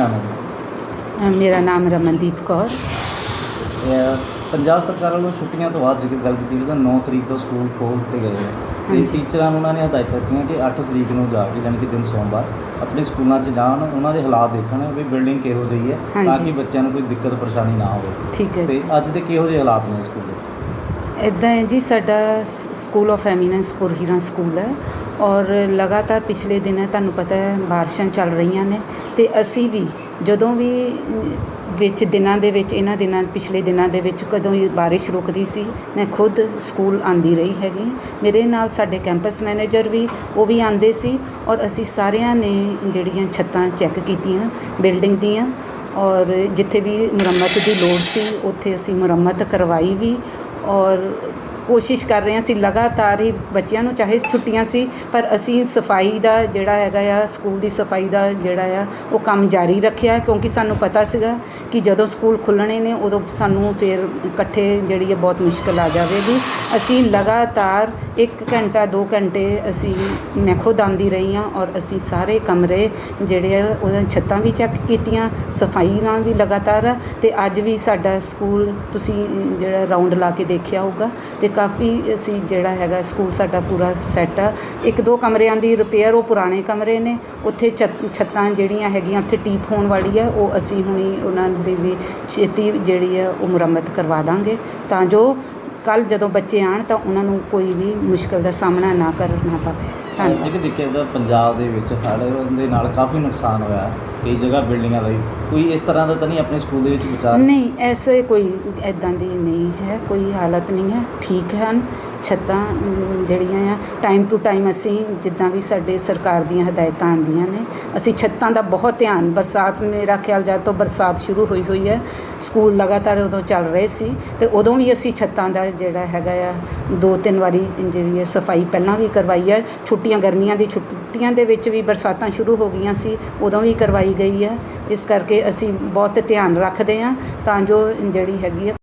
Gracias. ਮੇਰਾ ਨਾਮ ਰਮਨਦੀਪ ਕੌਰ। ਇਹ ਪੰਜਾਬ ਸਰਕਾਰ ਵੱਲੋਂ ਛੁੱਟੀਆਂ ਤੋਂ ਬਾਅਦ ਜ਼ਿਕਰ ਗੱਲ ਕੀਤੀ ਤਾਂ 9 ਤਰੀਕ ਤੋਂ ਸਕੂਲ ਖੋਲ੍ਹ ਦਿੱਤੇ ਗਏ ਹੈ ਤੇ। ਟੀਚਰਾਂ ਨੂੰ ਉਹਨਾਂ ਨੇ ਹਦਾਇਤਾਂ ਦਿੱਤੀਆਂ ਕਿ 8 ਤਰੀਕ ਨੂੰ ਜਾ ਕੇ ਯਾਨੀ ਕਿ ਦਿਨ ਸੋਮਵਾਰ ਆਪਣੇ ਸਕੂਲਾਂ 'ਚ ਜਾਣ ਉਹਨਾਂ ਦੇ ਹਾਲਾਤ ਦੇਖਣ ਵੀ ਬਿਲਡਿੰਗ ਕਿਹੋ ਜਿਹੀ ਹੈ ਤਾਂ। ਕਿ ਬੱਚਿਆਂ ਨੂੰ ਕੋਈ ਦਿੱਕਤ ਪਰੇਸ਼ਾਨੀ ਨਾ ਹੋਵੇ। ਠੀਕ ਹੈ ਤੇ ਅੱਜ ਦੇ ਕਿਹੋ ਜਿਹੇ ਹਾਲਾਤ ਨੇ ਸਕੂਲ ਦੇ? ਇਦਾਂ ਹੈ ਜੀ, ਸਾਡਾ school of eminence Purhira school ਹੈ ਔਰ ਲਗਾਤਾਰ ਪਿਛਲੇ ਦਿਨਾਂ ਤੁਹਾਨੂੰ ਪਤਾ ਹੈ, ਬਾਰਿਸ਼ਾਂ ਚੱਲ ਰਹੀਆਂ ਨੇ ਤੇ ਅਸੀਂ ਵੀ ਜਦੋਂ ਵੀ ਵਿੱਚ ਦਿਨਾਂ ਦੇ ਵਿੱਚ, ਇਹਨਾਂ ਦਿਨਾਂ, ਪਿਛਲੇ ਦਿਨਾਂ ਦੇ ਵਿੱਚ ਕਦੋਂ ਵੀ ਬਾਰਿਸ਼ ਰੁਕਦੀ ਸੀ, ਮੈਂ ਖੁਦ ਸਕੂਲ ਆਂਦੀ ਰਹੀ ਹੈਗੀ। ਮੇਰੇ ਨਾਲ ਸਾਡੇ ਕੈਂਪਸ ਮੈਨੇਜਰ ਵੀ, ਉਹ ਵੀ ਆਂਦੇ ਸੀ ਔਰ ਅਸੀਂ ਸਾਰਿਆਂ ਨੇ ਜਿਹੜੀਆਂ ਛੱਤਾਂ ਚੈੱਕ ਕੀਤੀਆਂ, ਬਿਲਡਿੰਗ ਦੀਆਂ ਔਰ ਜਿੱਥੇ ਵੀ ਮੁਰੰਮਤ ਦੀ ਲੋੜ ਸੀ, ਉੱਥੇ ਅਸੀਂ ਮੁਰੰਮਤ ਕਰਵਾਈ ਵੀ ਔਰ ਕੋਸ਼ਿਸ਼ ਕਰ ਰਹੇ ਹਾਂ, ਅਸੀਂ ਲਗਾਤਾਰ ਹੀ ਬੱਚਿਆਂ ਨੂੰ, ਚਾਹੇ ਛੁੱਟੀਆਂ ਸੀ, ਪਰ ਅਸੀਂ ਸਫ਼ਾਈ ਦਾ ਜਿਹੜਾ ਹੈਗਾ ਆ, ਸਕੂਲ ਦੀ ਸਫ਼ਾਈ ਦਾ ਜਿਹੜਾ ਆ, ਉਹ ਕੰਮ ਜਾਰੀ ਰੱਖਿਆ ਕਿਉਂਕਿ ਸਾਨੂੰ ਪਤਾ ਸੀਗਾ ਕਿ ਜਦੋਂ ਸਕੂਲ ਖੁੱਲਣੇ ਨੇ, ਉਦੋਂ ਸਾਨੂੰ ਫਿਰ ਇਕੱਠੇ ਜਿਹੜੀ ਹੈ ਬਹੁਤ ਮੁਸ਼ਕਲ ਆ ਜਾਵੇਗੀ। ਅਸੀਂ ਲਗਾਤਾਰ 1 ਘੰਟਾ 2 ਘੰਟੇ ਅਸੀਂ ਮੈਂ ਖੁਦ ਆਂਦੀ ਰਹੀ ਹਾਂ ਔਰ ਅਸੀਂ ਸਾਰੇ ਕਮਰੇ ਜਿਹੜੇ ਆ ਉਹਨਾਂ ਛੱਤਾਂ ਵੀ ਚੈੱਕ ਕੀਤੀਆਂ, ਸਫਾਈਆਂ ਵੀ ਲਗਾਤਾਰ ਆ, ਤੇ ਅੱਜ ਵੀ ਸਾਡਾ ਸਕੂਲ ਤੁਸੀਂ ਜਿਹੜਾ ਰਾਉਂਡ ਲਾ ਕੇ ਦੇਖਿਆ ਹੋਊਗਾ, ਤੇ ਕਾਫੀ ਅਸੀਂ ਜਿਹੜਾ ਹੈਗਾ ਸਕੂਲ ਸਾਡਾ ਪੂਰਾ ਸੈੱਟ ਆ। ਇੱਕ ਦੋ ਕਮਰਿਆਂ ਦੀ ਰਿਪੇਅਰ ਉਹ ਪੁਰਾਣੇ ਕਮਰੇ ਨੇ। ਉੱਥੇ ਛੱਤ- ਛੱਤਾਂ ਜਿਹੜੀਆਂ ਹੈਗੀਆਂ, ਉੱਥੇ ਟੀਪ ਹੋਣ ਵਾਲੀ ਆ। ਉਹ ਅਸੀਂ ਹੁਣੀ ਉਹਨਾਂ ਦੀ ਵੀ ਛੇਤੀ ਜਿਹੜੀ ਆ, ਉਹ ਮੁਰੰਮਤ ਕਰਵਾ ਦਾਂਗੇ। ਤਾਂ ਜੋ ਕੱਲ ਜਦੋਂ ਬੱਚੇ ਆਣ ਤਾਂ ਉਹਨਾਂ ਨੂੰ ਕੋਈ ਵੀ ਮੁਸ਼ਕਲ ਦਾ ਸਾਹਮਣਾ ਨਾ ਕਰਨਾ ਪਵੇ। ਧੰਨਵਾਦ। ਜਿਕ ਜਿੱਕੇ ਦਾ ਪੰਜਾਬ ਦੇ ਵਿੱਚ ਹੜ੍ਹ ਦੇ ਨਾਲ ਕਾਫੀ ਨੁਕਸਾਨ ਹੋਇਆ ਕਈ ਜਗ੍ਹਾ ਬਿਲਡਿੰਗਾਂ ਦਾ ਵੀ ਕੋਈ ਇਸ ਤਰ੍ਹਾਂ ਦਾ ਤਾਂ ਨਹੀਂ ਆਪਣੇ ਸਕੂਲ ਦੇ ਵਿੱਚ ਵਿਚਾਰ? ਨਹੀਂ ਐਸੇ ਕੋਈ ਐਦਾਂ ਦੀ ਨਹੀਂ ਹੈ ਕੋਈ ਹਾਲਤ ਨਹੀਂ ਹੈ। ਠੀਕ ਹਨ ਛੱਤਾਂ ਜਿਹੜੀਆਂ ਆ ਟਾਈਮ ਟੂ ਟਾਈਮ ਅਸੀਂ ਜਿੱਦਾਂ ਵੀ ਸਾਡੇ ਸਰਕਾਰ ਦੀਆਂ ਹਦਾਇਤਾਂ ਆਉਂਦੀਆਂ ਨੇ ਅਸੀਂ ਛੱਤਾਂ ਦਾ ਬਹੁਤ ਧਿਆਨ ਬਰਸਾਤ ਮੇਰਾ ਖਿਆਲ ਜਦ ਤੋਂ ਬਰਸਾਤ ਸ਼ੁਰੂ ਹੋਈ ਹੋਈ ਹੈ। ਸਕੂਲ ਲਗਾਤਾਰ ਉਦੋਂ ਚੱਲ ਰਹੇ ਸੀ ਤੇ ਉਦੋਂ ਵੀ ਅਸੀਂ ਛੱਤਾਂ ਦਾ ਜਿਹੜਾ ਹੈਗਾ ਆ ਦੋ ਤਿੰਨ ਵਾਰੀ ਜਿਹੜੀ ਹੈ ਸਫ਼ਾਈ ਪਹਿਲਾਂ ਵੀ ਕਰਵਾਈ ਹੈ। ਛੁੱਟੀਆਂ, ਗਰਮੀਆਂ ਦੀ ਛੁੱਟੀਆਂ ਦੇ ਵਿੱਚ ਵੀ ਬਰਸਾਤਾਂ ਸ਼ੁਰੂ ਹੋ ਗਈਆਂ ਸੀ, ਉਦੋਂ ਵੀ ਕਰਵਾਈ ਗਈ ਹੈ। ਇਸ ਕਰਕੇ ਅਸੀਂ ਬਹੁਤ ਧਿਆਨ ਰੱਖਦੇ ਹਾਂ ਤਾਂ ਜੋ ਜਿਹੜੀ ਹੈਗੀ ਆ